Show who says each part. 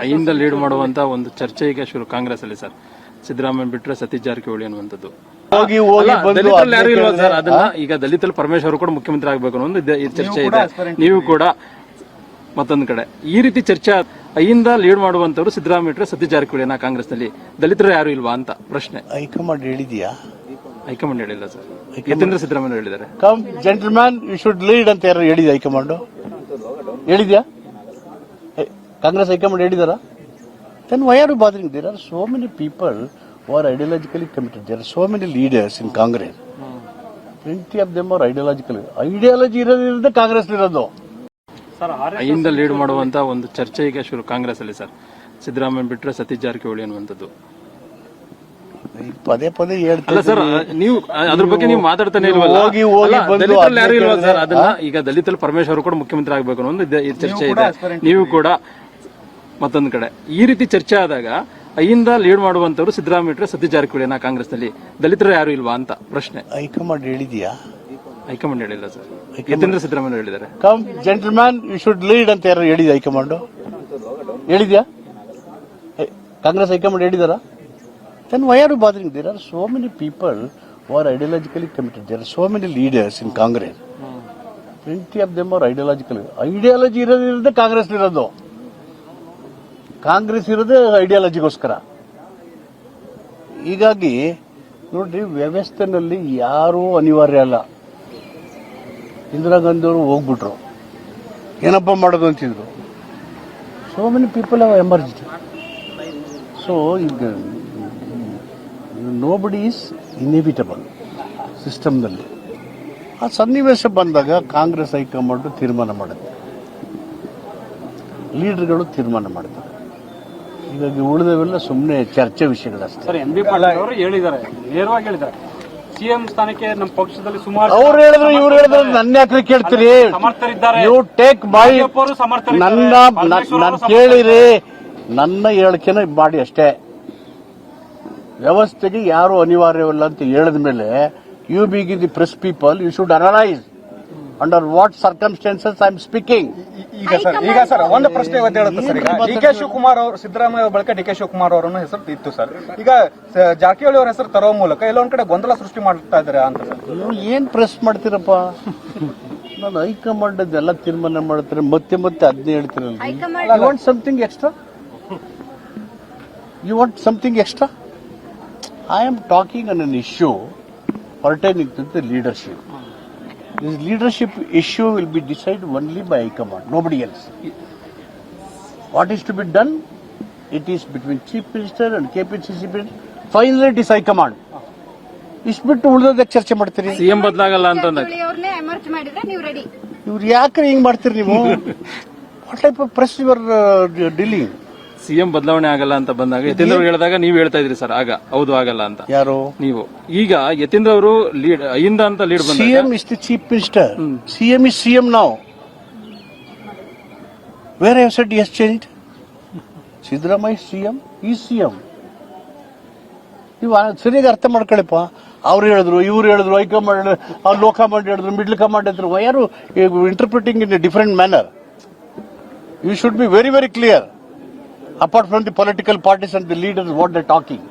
Speaker 1: ಐಯಿಂದ lead ಮಾಡುವಂತ ಒಂದು ಚರ್ಚೆ ಈಗ ಶುರು ಕಾಂಗ್ರೆಸ್ ಅಲ್ಲಿ ಸರ್. ಸಿದ್ದರಾಮಯ್ಯ ಬಿಟ್ರೆ ಸತೀಶ್ ಜಾರಕಿಹೊಳಿ ಅನ್ನುವಂಥದ್ದು.
Speaker 2: ಹೋಗಿ ಹೋಗಿ
Speaker 1: ಅಲ್ಲ,
Speaker 2: ಬಂದು
Speaker 1: ದಲಿತರಲ್ಲಿ ಯಾರು ಇಲ್ವಾ ಸರ್? ಅದನ್ನ ಈಗ ದಲಿತರಲ್ಲಿ ಪರಮೇಶ್ವರ್ ಕೂಡ ಮುಖ್ಯಮಂತ್ರಿ ಆಗ್ಬೇಕು ಅನ್ನೋ ಒಂದು ಇದೆ- ಈ ಚರ್ಚೆ ಇದೆ. ನೀವು ಕೂಡ ಮತ್ತೊಂದು ಕಡೆ. ಈ ರೀತಿ ಚರ್ಚೆ ಅಯ್ಯಿಂದ ಲೀಡ್ ಮಾಡುವಂತವ್ರು ಸಿದ್ದರಾಮಯ್ಯ ಬಿಟ್ರೆ ಸತೀಶ್ ಜಾರಕಿಹೊಳಿನ ಕಾಂಗ್ರೆಸ್ನಲ್ಲಿ ದಲಿತರು ಯಾರು ಇಲ್ವಾ ಅಂತ ಪ್ರಶ್ನೆ.
Speaker 2: ಹೈಕಮಾಂಡ್ ಹೇಳಿದ್ಯಾ?
Speaker 1: ಹೈಕಮಾಂಡ್ ಹೇಳಿಲ್ಲ ಸರ್. ಯಾಕೆಂದ್ರೆ ಸಿದ್ದರಾಮಯ್ಯ ಹೇಳಿದ್ದಾರೆ.
Speaker 2: Come gentleman you should lead ಅಂತ ಯಾರು ಹೇಳಿದ ಹೈಕಮಾಂಡ್? ಹೇಳಿದ್ಯಾ? Congress high command ಹೇಳಿದಾರ? Then why are you bothering there are so many people who are ideologically committed there are so many leaders in Congress twenty of them are ideological ideology ಇರೋದ್ರಿಂದ ಕಾಂಗ್ರೆಸ್ ಇರೋದು.
Speaker 1: Ahinda lead ಮಾಡುವಂತ ಒಂದು ಚರ್ಚೆ ಈಗ ಶುರು ಕಾಂಗ್ರೆಸ್ ಅಲ್ಲಿ ಸರ್ ಸಿದ್ದರಾಮಯ್ಯ ಬಿಟ್ಟರೆ ಸತೀಶ್ ಜಾರಕಿಹೊಳಿ ಅನ್ನುವಂಥದ್ದು.
Speaker 2: ಪದೇ ಪದೇ ಹೇಳ್ತಾರೆ
Speaker 1: ಸರ್ ನೀವು ಅದ್ರ ಬಗ್ಗೆ ನೀವು ಮಾತಾಡ್ತಾನೆ ಇಲ್ವಲ್ಲ?
Speaker 2: ಹೋಗಿ ಹೋಗಿ ಬಂದು
Speaker 1: ಯಾರು ಇಲ್ವಾ ಸರ್ ಅದನ್ನ ಈಗ ದಲಿತಲ್ಲಿ ಪರಮೇಶ್ವರ್ ಕೂಡ ಮುಖ್ಯಮಂತ್ರಿ ಆಗ್ಬೇಕು ಅನ್ನೋ ಒಂದು ಈ ಚರ್ಚೆ ಇದೆ. ನೀವು ಕೂಡ ಮತ್ತೊಂದು ಕಡೆ. ಈ ರೀತಿ ಚರ್ಚೆ ಆದಾಗ ಅಯ್ಯಿಂದ ಲೀಡ್ ಮಾಡುವಂತವ್ರು ಸಿದ್ದರಾಮಯ್ಯ ಸತೀಶ್ ಜಾರಕಿಹೊಳಿನ ಕಾಂಗ್ರೆಸ್ನಲ್ಲಿ ದಲಿತರು ಯಾರು ಇಲ್ವಾ ಅಂತ ಪ್ರಶ್ನೆ.
Speaker 2: ಹೈಕಮಾಂಡ್ ಹೇಳಿದ್ಯಾ?
Speaker 1: ಹೈಕಮಾಂಡ್ ಹೇಳಿಲ್ಲ ಸರ್. ಯಾಕೆಂದ್ರೆ ಸಿದ್ದರಾಮಯ್ಯ ಹೇಳಿದ್ದಾರೆ.
Speaker 2: Come gentleman you should lead ಅಂತ ಯಾರು ಹೇಳಿದ ಹೈಕಮಾಂಡ್? ಹೇಳಿದ್ಯಾ? Congress high command ಹೇಳಿದಾರ? Then why are bothering there are so many people war are ideologically committed there are so many leaders in Congress twenty of them are ideological ideology ಇರೋದ್ರಿಂದ ಕಾಂಗ್ರೆಸ್ ಇರೋದು ಕಾಂಗ್ರೆಸ್ ಇರೋದು ಐಡಿಯಾಲಜಿಗೋಸ್ಕರ ಹೀಗಾಗಿ ನೋಡ್ರಿ, ವ್ಯವಸ್ಥೆನಲ್ಲಿ ಯಾರೂ ಅನಿವಾರ್ಯ ಅಲ್ಲ. ಇಂದಿರಾ ಗಾಂಧಿಯವರು ಹೋಗ್ಬಿಟ್ರು. ಏನಪ್ಪ ಮಾಡೋದು ಅಂತಿದ್ರು. So many people have emergency so ಈಗ ನೋ ಬಡಿ ಈಸ್ ಇನ್ಎವಿಟಬಲ್ ಸಿಸ್ಟಮ್ನಲ್ಲಿ ಆ ಸನ್ನಿವೇಶ ಬಂದಾಗ ಕಾಂಗ್ರೆಸ್ ಹೈಕಮಾಂಡ್ ತೀರ್ಮಾನ ಮಾಡುತ್ತೆ. ಲೀಡರ್ಗಳು ತೀರ್ಮಾನ ಮಾಡ್ತಾರೆ. ಹೀಗಾಗಿ ಉಳಿದವೆಲ್ಲ ಸುಮ್ಮನೆ ಚರ್ಚೆ ವಿಷಯಗಳಷ್ಟೇ.
Speaker 3: ಸರ್ ಎಂ ಬಿ ಪಾಟೀಲ್ ಅವರು ಹೇಳಿದ್ದಾರೆ ನೇರವಾಗಿ ಹೇಳಿದ್ದಾರೆ. ಸಿಎಂ ಸ್ಥಾನಕ್ಕೆ ನಮ್ಮ ಪಕ್ಷದಲ್ಲಿ ಸುಮಾರು
Speaker 2: ಅವ್ರು ಹೇಳಿದ್ರು ಇವ್ರು ಹೇಳಿದ್ರು ನನ್ನ ಯಾಕ್ರಿ ಕೇಳ್ತೀರಿ?
Speaker 3: ಸಮರ್ಥರಿದ್ದಾರೆ.
Speaker 2: ಯು ಟೇಕ್ ಮೈ
Speaker 3: ಅವರು.
Speaker 2: ನನ್ನ ನಾನು ಕೇಳಿರಿ. ನನ್ನ ಹೇಳಿಕೆನ ಮಾಡಿ ಅಷ್ಟೇ. ವ್ಯವಸ್ಥೆಗೆ ಯಾರು ಅನಿವಾರ್ಯವಲ್ಲ ಅಂತ ಹೇಳಿದ ಮೇಲೆ you being the press people you should analyse under what circumstances I am speaking
Speaker 4: ಈಗ ಸರ್ ಈಗ ಸರ್ ಒಂದು ಪ್ರಶ್ನೆ ಇವತ್ತು ಹೇಳುತ್ತೆ ಸರ್ ಈಗ ಡಿ ಕೆ ಶಿವಕುಮಾರ್ ಅವರು ಸಿದ್ದರಾಮಯ್ಯ ಅವ್ರ ಬಳಿಕ ಡಿ ಕೆ ಶಿವಕುಮಾರ್ ಅವರನ್ನು ಹೆಸರು ಇತ್ತು ಸರ್. ಈಗ ಜಾರಕಿಹೊಳಿ ಅವರ ಹೆಸರು ತರೋ ಮೂಲಕ ಎಲ್ಲೊಂದ್ ಕಡೆ ಗೊಂದಲ ಸೃಷ್ಟಿ ಮಾಡ್ತಾ ಇದ್ದಾರೆ ಅಂತ ಸರ್.
Speaker 2: ನೀವು ಏನ್ ಪ್ರೆಸ್ ಮಾಡ್ತೀರಪ್ಪ? ನಾನು ಹೈಕಮಾಂಡ್ ಎಲ್ಲ ತೀರ್ಮಾನ ಮಾಡ್ತಾರೆ ಮತ್ತೆ ಮತ್ತೆ ಅದನ್ನೇ ಹೇಳ್ತೀರಲ್ಲ you want something extra you want something extra I am talking on on issue pertaining to the leadership. This leadership issue will be decided only by Command, nobody else. What is to be done? It is between Chief Minister and KPCC. Finally, it is High Command. ಇಷ್ಟು ಬಿಟ್ಟು ಉಳಿದೋದಕ್ಕೆ ಚರ್ಚೆ ಮಾಡ್ತೀರಿ
Speaker 1: CM ಬದಲಾಗಲ್ಲ
Speaker 5: ready
Speaker 2: ಇವ್ರು ಯಾಕ್ರೆ ಹಿಂಗ್ ಮಾಡ್ತೀರಿ ನೀವು what type of press your dealing
Speaker 1: CM ಬದಲಾವಣೆ ಆಗಲ್ಲ ಅಂತ ಬಂದಾಗ ಯತೀಂದ್ರ ಅವರು ಹೇಳಿದಾಗ ನೀವು ಹೇಳ್ತಾ ಇದ್ರಿ ಸರ್ ಆಗ. ಹೌದು ಆಗಲ್ಲ ಅಂತ.
Speaker 2: ಯಾರು?
Speaker 1: ನೀವು. ಈಗ ಯತೀಂದ್ರ ಅವರು ಲೀಡ್ ಅಯ್ಯಿಂದ ಅಂತ ಲೀಡ್ ಬಂದ
Speaker 2: CM is the chief minister CM is CM ನಾವು where have set is change Siddaramaiah CM ಈ ಸಿಎಂ. ನೀವು ಸರಿಯಾಗಿ ಅರ್ಥ ಮಾಡ್ಕೊಳ್ಳಿಪ್ಪ. ಅವ್ರು ಹೇಳಿದ್ರು ಇವ್ರು ಹೇಳಿದ್ರು ಹೈಕಮಾಂಡ್ ಅವ್ರು ಲೋ ಕಮಾಂಡ್ ಹೇಳಿದ್ರು ಮಿಡ್ಲ್ ಕಮಾಂಡ್ ಹೇಳಿದ್ರು. Why are interpreting in a different manner you should be very very clear apart from the political parties and the leaders what they're talking.